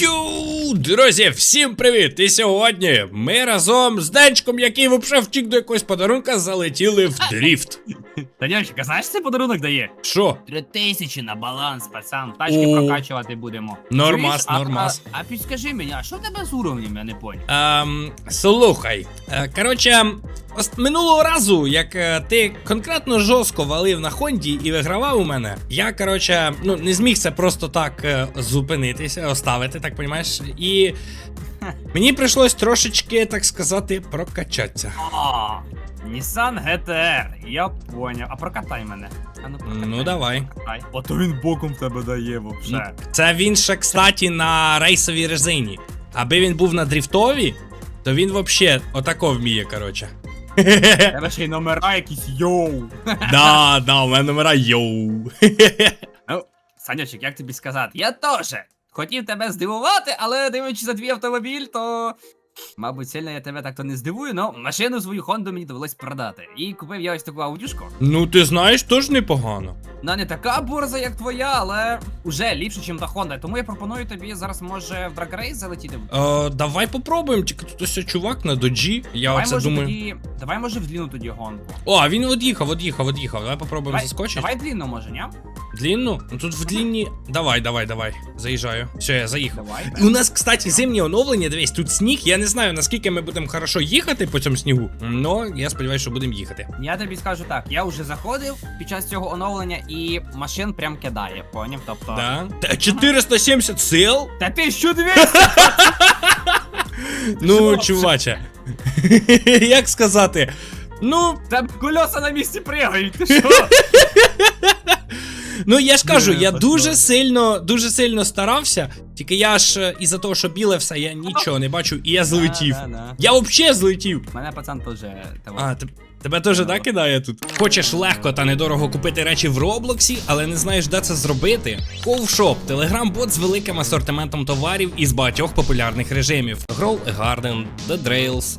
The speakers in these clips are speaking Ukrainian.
Йоу, друзі, всім привіт! І сьогодні ми разом з Денчиком, який взагалі втік до якогось подарунка, залетіли в дріфт. Даньочка, знаєш, цей подарунок дає? Що? Три тисячі на баланс, пацан. Тачки О. прокачувати будемо. Нормас, Чуєш? А- нормас. А, а підскажи мені, а що в тебе з уровнем, я не понял? Ем, слухай. Е, коротше, ос- минулого разу, як е, ти конкретно жорстко валив на Хонді і вигравав у мене, я, коротше, ну, не зміг це просто так е, зупинитися, оставити, так понімаєш? І мені прийшлось трошечки, так сказати, прокачатися. А, Nissan GTR, я поняв. А прокатай мене. А ну, прокатай. Ну, давай. Прокатай. А то він боком тебе дає вообще. Це він ще, кстати, на рейсовій резині. Аби він був на дріфтовій, то він вообще отако вміє, коротше. Тебе ще й номера якісь йоу. Да, да, у мене номера йоу. Ну, Санючик, як тобі сказати? Я теж хотів тебе здивувати, але дивлячись за твій автомобіль, то. Мабуть, сильно я тебе так то не здивую, но машину свою Хонду мені довелось продати. І купив я ось таку аудюшку. Ну, ти знаєш, теж непогано. Вона не така борза, як твоя, але уже ліпше, ніж та Honda. Тому я пропоную тобі зараз може в Drag Race залетіти. Е, давай попробуємо, тільки тут ось чувак на доджі. Я давай, оце може, думаю. тоді. Давай, може, в длину тоді гонку. О, а він од'їхав, од'їхав, од'їхав. Давай попробуємо Давай, заскочити. давай длинну, може, ні? Длінну? Ну тут в длінні. Давай, давай, давай. Заїжджаю. Все, я заїхав. Давай. У нас, кстати, зимнє оновлення, дивись, тут сніг. Я не знаю, наскільки ми будемо хорошо їхати по цьому снігу. Но я сподіваюся, що будемо їхати. Я тобі скажу так, я вже заходив під час цього оновлення і машин прям кидає, поняв? Тобто. Да? Та 470 сил? Та ти що дві? Ну, чуваче. Як сказати? Ну, Та кольоса на місці пригають, ти що? ну я ж кажу, я дуже сильно, дуже сильно старався. Тільки я ж е, із-за того, що біле все, я нічого не бачу, і я злетів. Да, да, да. Я взагалі злетів. Мене пацан теж того. А, те- тебе теж так кидає тут? Хочеш легко та недорого купити речі в Роблоксі, але не знаєш, де це зробити? Ковшоп телеграм-бот з великим асортиментом товарів із багатьох популярних режимів: Grow a Garden, The Drails,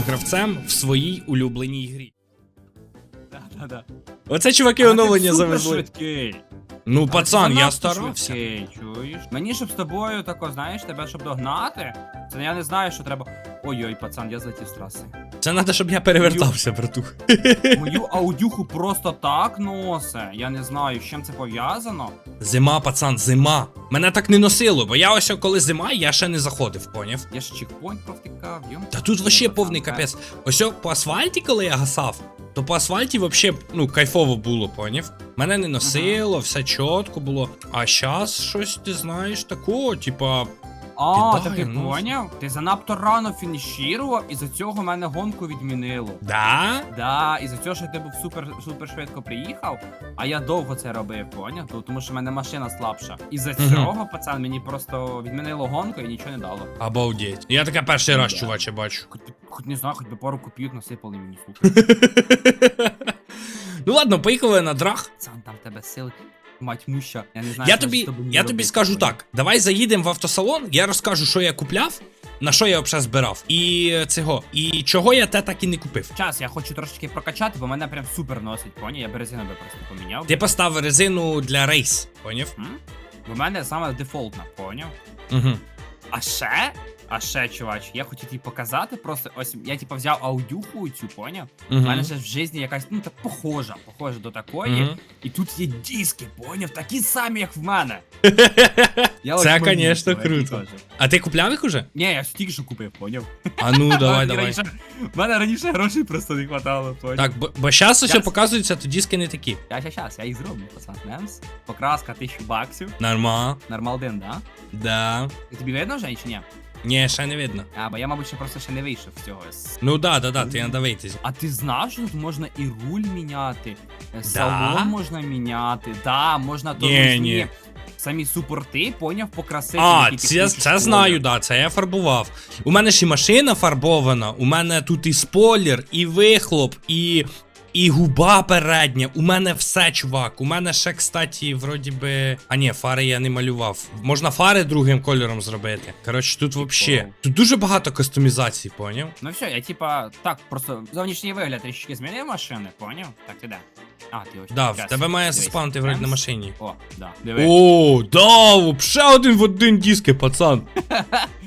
гравцем в своїй улюбленій грі. Да, да, да. Оце чуваки оновлення завезли. швидкий. Ну, пацан, я старався. швидкий, чуєш? Мені щоб з тобою тако, знаєш, тебе щоб догнати. Це я не знаю, що треба. Ой-ой, пацан, я злетів з траси. Це треба, щоб я перевертався, братух. Мою аудюху просто так носе. Я не знаю, з чим це пов'язано. Зима, пацан, зима. Мене так не носило, бо я ось коли зима, я ще не заходив, поняв? Я ж чекпоінт провтикав, йом. Та тут вообще повний капець. Ось о, по асфальті, коли я гасав, то по асфальті вообще, ну, кайфово було, поняв? Мене не носило, все чітко було. А щас щось ти знаєш такого, типа. А, так ти ну. поняв? Ти занадто рано фінішірував, і за цього мене гонку відмінило. Да? Да, і за цього, що ти був супер супер швидко приїхав, а я довго це робив, поняв? То- Тому що в мене машина слабша. І за Мгм. цього, пацан, мені просто відмінило гонку і нічого не дало. Обалдеть. Я таке перший раз, Да. чуваче, бачу. Хоч, би- хоч не знаю, хоч би пару копійок насипали мені, слухай. ну ладно, поїхали на драх. Пацан, там в тебе сили. Мать муща, я не знаю. Я що з тобі, я тобі скажу так: давай заїдемо в автосалон, я розкажу, що я купляв, на що я взагалі збирав. І цього. І чого я те так і не купив. Час, я хочу трошечки прокачати, бо мене прям супер носить, поняв? Я березину би просто поміняв. Ти поставив резину для рейс, поняв? М? Бо в мене саме дефолтна, поняв? Угу. А ще, а ще, чувач, я хотів тобі показати, просто ось я типу взяв аудюху цю, поняв? У мене ще в житті якась, ну так похожа, похожа до такої. Мгм. І тут є диски, поняв, такі самі, як в мене. Я Це, конечно, круто. А ти купляв їх уже? Ні, я тільки що купив, поняв? А ну, давай, давай. раніше- В мене раніше грошей просто не хватало, поняв? Так, бо, бо зараз усе показується, то диски не такі. Я щас, щас, я їх зроблю, пацан. Немс. Покраска 1000 баксів. Норма. Нормалден, да? Да. І тобі видно вже чи ні? Ні, ще не видно. А, бо я, мабуть, ще просто ще не вийшов з цього. з- Ну да, да, да, ти надо вийти. А ти знав, що тут можна і руль міняти, е, салон можна міняти, да, можна Ні, тормозні, ні. самі супорти, поняв, покрасити. А, це, це знаю, да, це я фарбував. У мене ж і машина фарбована, у мене тут і спойлер, і вихлоп, і. І губа передня, у мене все, чувак. У мене ще, кстати, вроді би. А ні, фари я не малював. Можна фари другим кольором зробити. Коротше, тут вообще. Тут дуже багато кастомізацій, поняв? Ну все, я типа так, просто зовнішній вигляд трішки змінив машини, поняв? Так ти де? А, ти ось. Да, в тебе має дивись. заспавнити вроді на машині. О, да, диви. О, да, ще один в один диски, пацан.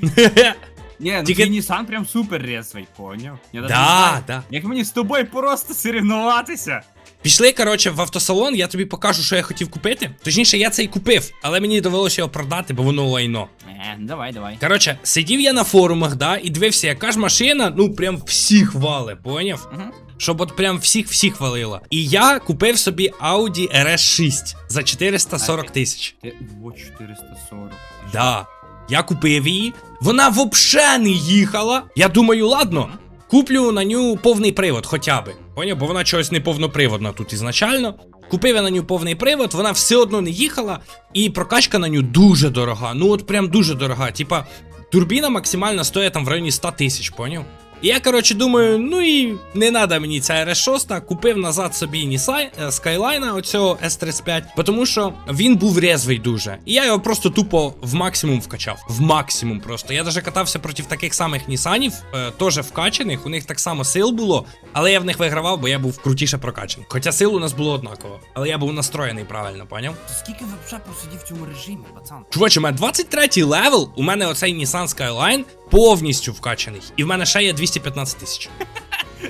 Ні, ну Тільки- Nissan прям супер резвий, поняв? Я навіть не Да, знаю, да. Як мені з тобою просто соревнуватися? Пішли, коротше, в автосалон, я тобі покажу, що я хотів купити. Точніше, я це і купив, але мені довелося його продати, бо воно лайно. Е, давай, давай. Коротше, сидів я на форумах, да, і дивився, яка ж машина, ну прям всіх вали, поняв? Угу. Щоб от прям всіх-всіх валила. І я купив собі Audi RS6 за 440 тисяч. Ти во 440. Да. Я купив її. Вона вообще не їхала. Я думаю, ладно, куплю на ню повний привод хоча би. Поняв? Бо вона чогось неповноприводна тут ізначально. Купив я на ню повний привод, вона все одно не їхала, і прокачка на ню дуже дорога. Ну от прям дуже дорога. Типа, турбіна максимально стоїть там в районі 100 тисяч, поняв? І я, коротше, думаю, ну і не треба мені ця RS6, купив назад собі Nissan, е, Skyline, оцього S35, тому що він був резвий дуже. І я його просто тупо в максимум вкачав. В максимум просто. Я навіть катався проти таких самих Нісанів, е, теж вкачаних, у них так само сил було, але я в них вигравав, бо я був крутіше прокачаний. Хоча сил у нас було однаково, але я був настроєний правильно, поняв? Скільки ви вже просидів в цьому режимі, пацан? Чуваче, у мене 23 левел, у мене оцей Nissan Skyline повністю вкачаний. І в мене ще є 215 тисяч.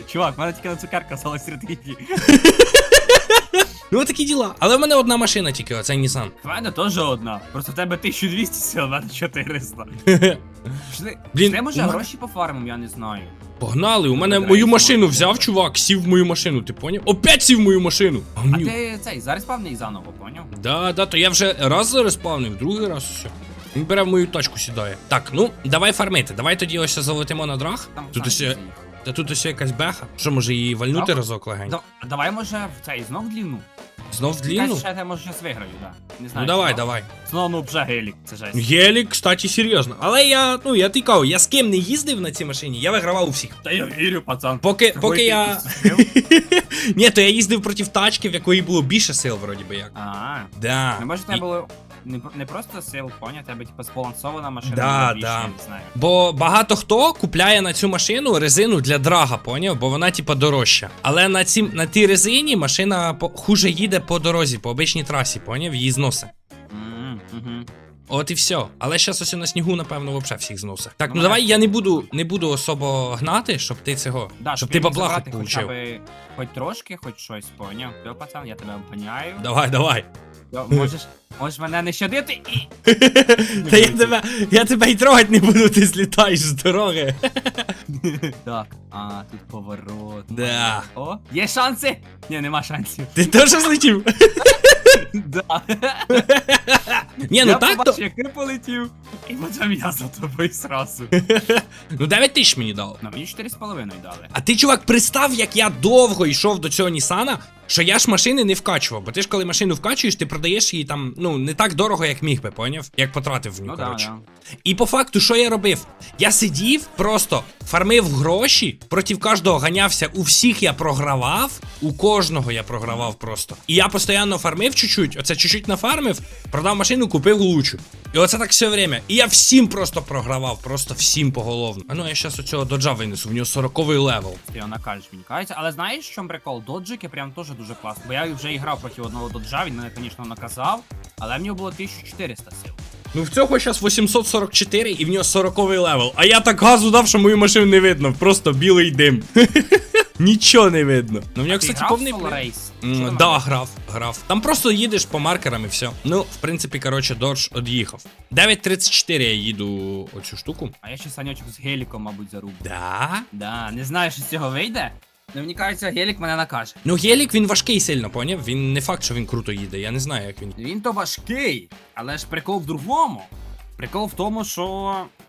Чувак, в мене тільки на цукерка стала середині. Ну, такі діла. Але в мене одна машина тільки, оцей Nissan. В мене теж одна. Просто в тебе 1200 сил, в мене 400. Пішли, Блін, Блін, може у мене- гроші по фармам, я не знаю. Погнали, у мене мою машину взяв, чувак, сів в мою машину, ти поняв? Опять сів в мою машину. А Гамню. ти цей, зараз певний заново, поняв? Да, да, то я вже раз зареспавнив, другий раз все. Він бере в мою тачку сідає. Так, ну, давай фармити. Давай тоді ось залетимо на драг. Там Тут ось, та тут ось якась беха. Що, може її вальнути Так. разок легенько? Да- Давай може в цей знов длину. Знов в Длину? Ще я може зараз виграю, да. Не знаю. Ну давай, давай. Знов ну вже гелік, це жесть. Гелік, кстати, серйозно. Але я, ну, я тикав, я з ким не їздив на цій машині, я вигравав у всіх. Та я вірю, пацан. Поки, поки я. Ні, то я їздив проти тачки, в якої було більше сил, вроді би як. А, Да. не може І- було не, не просто сил, поняв, тебе типу збалансована машина. Да, більше, да. не знаю. Бо багато хто купляє на цю машину резину для драга, поняв? Бо вона, типа, дорожча. Але на цій, на тій резині машина по, хуже їде по дорозі, по обичній трасі, поняв? Її зносить. М, мгм. От і все. Але зараз ось на снігу, напевно, взагалі всіх зносить. Так, ну Ну, давай я не буду, не буду особо гнати, щоб ти цього. Да, щоб ти бабла хоч получив. би хоч трошки, хоч щось, поняв. Все, пацан, я тебе обганяю. Давай, давай. Йо, Можеш, можеш мене не щадити і. Та я тебе, я тебе й трогать не буду, ти злітаєш з дороги. Так, а, тут поворот. Да. О, є шанси? Ні, нема шансів. Ти теж злетів? Да. Ні, ну я так то. побачив, як ти полетів, і потім я за тобою сразу. Ну 9 тисяч мені дало. На мені 4,5 дали. А ти, чувак, представ, як я довго йшов до цього Нісана, що я ж машини не вкачував. Бо ти ж коли машину вкачуєш, ти продаєш її там, ну, не так дорого, як міг би, поняв? Як потратив в нього, Ну коротше. да. І по факту, що я робив? Я сидів, просто фармив гроші, проти кожного ганявся. У всіх я програвав, у кожного я програвав просто. І я постійно фармив чуть-чуть, оце чуть-чуть нафармив, продав машину, купив лучу. І оце так все время. І я всім просто програвав, просто всім поголовно. А ну я зараз оцього доджа винесу, в нього 40-й левел. Ти накажеш, мені кажеться. Але знаєш, в чому прикол? Доджики прям теж дуже класно. Бо я вже грав проти одного доджа, він мене, звісно, наказав, але в нього було 1400 сил. Ну в цього зараз 844 і в нього 40-й левел. А я так газу дав, що мою машину не видно, просто білий дим. Нічого не видно. Ну в нього, кстати, повний. там Да, грав, грав. Там просто їдеш по маркерам і все. Ну, в принципі, коротше, додж од'їхав. 9.34 я їду оцю штуку. А я ще санечок з геліком, мабуть, заруб. Да? Да, не знаю, що з цього вийде. Але мені кажеться, гелік мене накаже. Ну, гелік він важкий сильно, поняв? Він не факт, що він круто їде. Я не знаю, як він. Він то важкий, але ж прикол в другому. Прикол в тому, що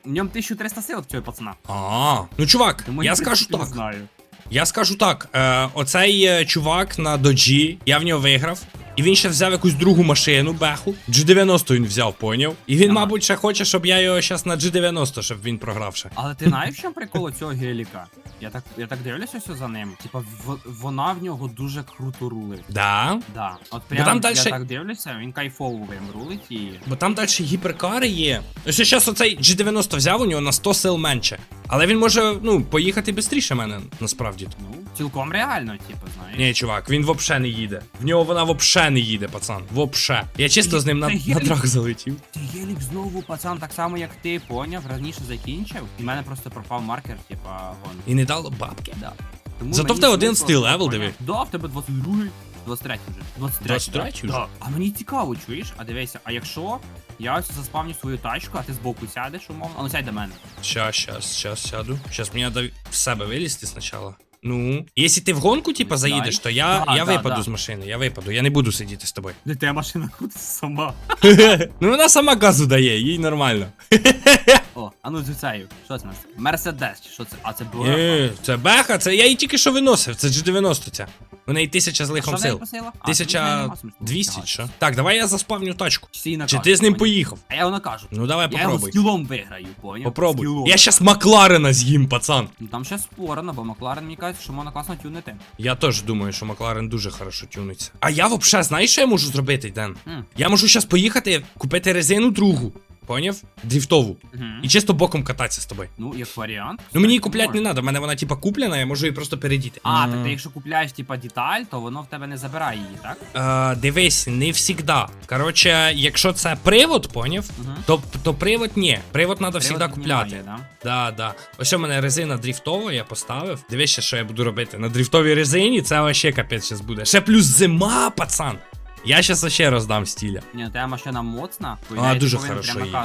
в ньому 1300 сил в цього пацана. А, ну чувак, Тому я скажу так. Не знаю. Я скажу так: е, оцей е, чувак на доджі, я в нього виграв. І він ще взяв якусь другу машину, беху. G90 він взяв, поняв. І він, Ага. мабуть, ще хоче, щоб я його зараз на G90, щоб він програв ще. Але ти знаєш, в чому прикол цього геліка? Я так, я так дивлюся все за ним. Типа, в, вона в нього дуже круто рулить. Да. Да. От прям там я так дивлюся, він кайфово прям рулить і. Бо там далі гіперкари є. Ось зараз оцей G90 взяв у нього на 100 сил менше. Але він може, ну, поїхати швидше мене, насправді. Ну, цілком реально, типу, знаєш. Ні, чувак, він вообще не їде. В нього вона вообще не їде, пацан. Вообще. Я чисто з ним на, на драк залетів. Ти гелік знову, пацан, так само як ти, поняв, раніше закінчив, і в мене просто пропав маркер, типа, гон. І не дало бабки. Да. Тому Зато в тебе один стил левел, диви. Да, в тебе 22-й, 23 вже. 23 23-й вже? Да. А мені цікаво, чуєш? А дивися, а якщо я ось заспавню свою тачку, а ти збоку сядеш, умовно, а ну сядь до мене. Щас, щас, щас сяду. Щас мені треба в себе вилізти спочатку. Ну, якщо ти в гонку, типа, заїдеш, то я, Да, я да, випаду да. з машини, я випаду, я не буду сидіти з тобою. Де тебе машина крутиться сама. ну вона сама газу дає, їй нормально. О, а ну цю Що це у нас? Мерседес, чи що це? А це була. Е, це беха, це я її тільки що виносив, це G90 ця. У неї тисяча з лихом сил. Тисяча двісті, що? Так, давай я заспавню тачку. Чи ти, з ним поїхав? А я воно кажу. Ну давай Я його попробуй. скілом виграю, поняв? Попробуй. Скілом. Я щас Макларена з'їм, пацан. Ну там ще спорно, бо Макларен мені каже, що можна класно тюнити. Я теж думаю, що Макларен дуже хорошо тюниться. А я взагалі, знаєш, що я можу зробити, Ден? М. Я можу зараз поїхати, купити резину другу. Поняв? Дріфтову. Мгм. І чисто боком кататися з тобою. Ну, як варіант. Ну мені її купляти не треба, в мене вона типа куплена, я можу її просто передіти. А, так ти якщо купляєш типа деталь, то воно в тебе не забирає її, так? Е, дивись, не всегда. Коротше, якщо це привод, поняв, Угу. то, то привод ні. Привод треба завжди купляти. да? Да, да. Ось у мене резина дріфтова, я поставив. Дивись, ще, що я буду робити. На дріфтовій резині це вообще капець зараз буде. Ще плюс зима, пацан. Я щас ще роздам стіля. Ні, та машина моцна, Вона дуже хорошо їде.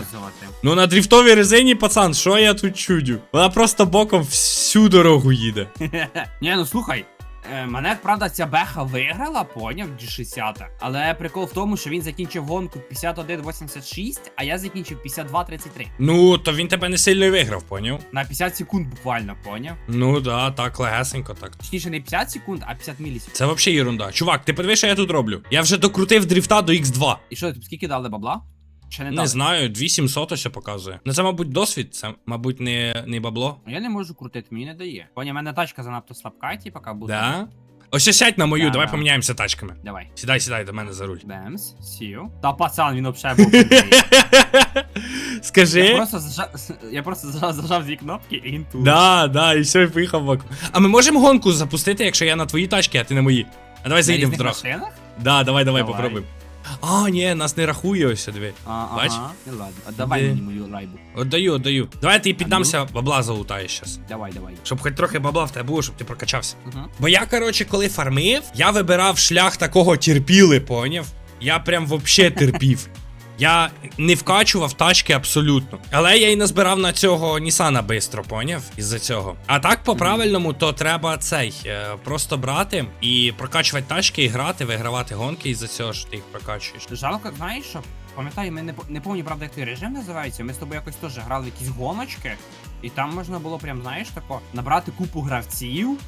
Ну на дріфтовій резині, пацан, що я тут чудю? Вона просто боком всю дорогу їде. Ні, ну слухай. Е, Мене, правда, ця беха виграла, поняв, G60. Але прикол в тому, що він закінчив гонку 51.86, а я закінчив 52.33. Ну, то він тебе не сильно виграв, поняв? На 50 секунд буквально, поняв? Ну да, так, легесенько так. Точніше, не 50 секунд, а 50 мілісекунд. Це взагалі ерунда. Чувак, ти подивись, що я тут роблю. Я вже докрутив дріфта до X2. І що, скільки дали бабла? Ще не Не дали. знаю, 2700 ось показує. Ну це, мабуть, досвід, це, мабуть, не, не бабло. Я не можу крутити, мені не дає. Поняв, мене тачка занадто слабка, типа, як будто. Да? Ось ось сядь на мою, Да, давай да. поміняємося тачками. Давай. Сідай, сідай до мене за руль. Бемс, сів. Та пацан, він взагалі був. крутий. Я Скажи. просто зажав, я просто зажав, зажав дві кнопки і він тут. Да, да, і все, і поїхав в око. А ми можемо гонку запустити, якщо я на твої тачки, а ти на мої. А давай На заїдемо в різних драх. машинах? Да, давай, давай, Давай. попробуємо. А, ні, нас не рахує ось диви. А, Бач? Ага, ну ладно. отдавай Де? мені мою райбу. Отдаю, отдаю. Давай тобі піддамся, бабла залутаєш щас. Давай, давай. Щоб хоч трохи бабла в тебе було, щоб ти прокачався. Угу. Бо я, коротше, коли фармив, я вибирав шлях такого терпіли, поняв? Я прям вообще терпів. Я не вкачував тачки абсолютно. Але я і назбирав на цього Нісана бистро, поняв? Із-за цього. А так, по-правильному, то треба цей е, просто брати і прокачувати тачки, і грати, вигравати гонки із-за цього, що ти їх прокачуєш. Жалко, знаєш що? Пам'ятаю, ми не, по- не пам'ятаю, правда, як той режим називається. Ми з тобою якось теж грали в якісь гоночки, і там можна було прям, знаєш, тако, набрати купу гравців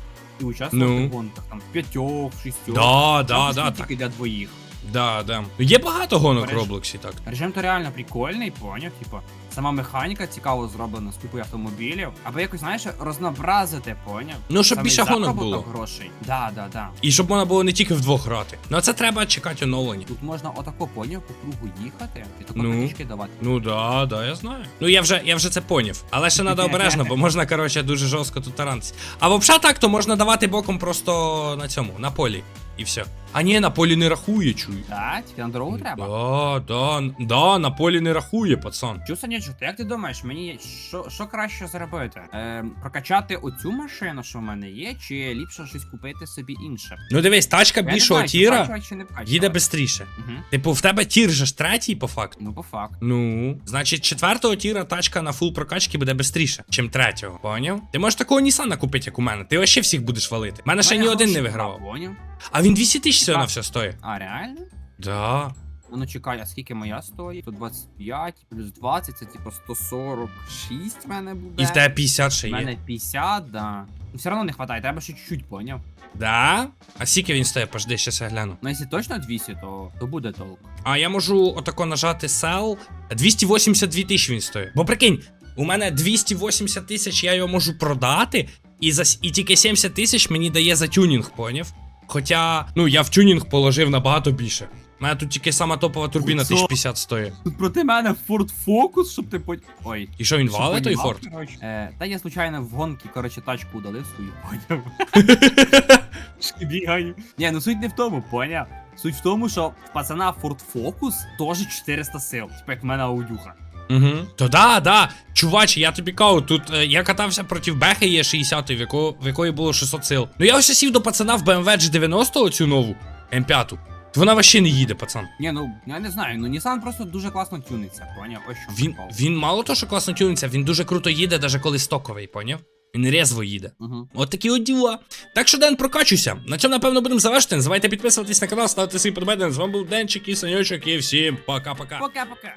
і участвувати Ну. в гонках. Там п'ятьох, шістьох. Да, да, да, тільки так. для двоїх. Да, да. Ну, Є багато гонок в Роблоксі, так. Режим то реально прикольний, поняв, типу, сама механіка цікаво зроблена з купою автомобілів. Або якось, знаєш, рознообразити, поняв. Ну, щоб більше гонок було. грошей. Да, да, да. І щоб можна було не тільки вдвох грати. Ну а це треба чекати оновлення. Тут можна отако поняв по кругу їхати і тако Ну. п'ятички давати. Ну да, да, я знаю. Ну я вже я вже це поняв. Але ще треба обережно, бо можна, коротше, дуже жорстко тут таранитися. А взагалі так, то можна давати боком просто на цьому, на полі. І все. А ні, на полі не рахує, чую. Так, тільки на дорогу треба. Да, да, да, на полі не рахує, пацан. Чу, Санячок, як ти думаєш, мені що, що краще зробити? Е, прокачати оцю машину, що в мене є, чи ліпше щось купити собі інше? Ну дивись, тачка Я не більшого знаю, чи тіра чи не вкачувати. їде швидше. Угу. Типу, в тебе тір же ж третій, по факту. Ну, по факту. Ну, значить, четвертого тіра тачка на фул прокачки буде швидше, чим третього. Поняв? Ти можеш такого Нісана купити, як у мене. Ти вообще всіх будеш валити. У Мене ще ні один не вигравав. Поняв? А він 200 тисяч всього Так. на все стоїть. А, реально? Да. А Ну чекай, а скільки моя стоїть? 125 плюс 20, це типу 146 в мене буде. І в тебе 50 ще В є. мене 50, да. Ну все одно не хватає, треба ще чуть-чуть, поняв? Да? А скільки він стоїть? Пожди, щас я гляну. Ну якщо точно 200, то, то буде толк. А я можу отако нажати sell. 282 тисячі він стоїть. Бо прикинь, у мене 280 тисяч, я його можу продати, і, за, с- і тільки 70 тисяч мені дає за тюнінг, поняв? Хоча, ну я в тюнінг положив набагато більше. У мене тут тільки сама топова турбіна Що? 1050 стоїть. Тут проти мене Ford Focus, щоб ти по... Ой. І що він щоб валить той понімав, коротше. Е, та я случайно в гонки, коротше, тачку удалив свою, поняв? Бігаю. Ні, ну суть не в тому, поняв? Суть в тому, що в пацана Ford Focus теж 400 сил, типу як в мене аудюха. Угу. То да, да. Чувач, я тобі кажу, тут е, я катався проти Бехи є 60 в, яко, в якої було 600 сил. Ну я ось сів до пацана в BMW G90 оцю нову, М5. Вона вообще не їде, пацан. Ні, ну я не знаю, ну Nissan просто дуже класно тюниться, поняв? Ось що Він, він мало то, що класно тюниться, він дуже круто їде, навіть коли стоковий, поняв? Він резво їде. Угу. От такі от діла. Так що Ден, прокачуйся. На цьому, напевно, будемо завершити. Не забувайте підписуватись на канал, ставити свої подобання. З вами був Денчик і Санючок, і всім пока-пока. Пока-пока.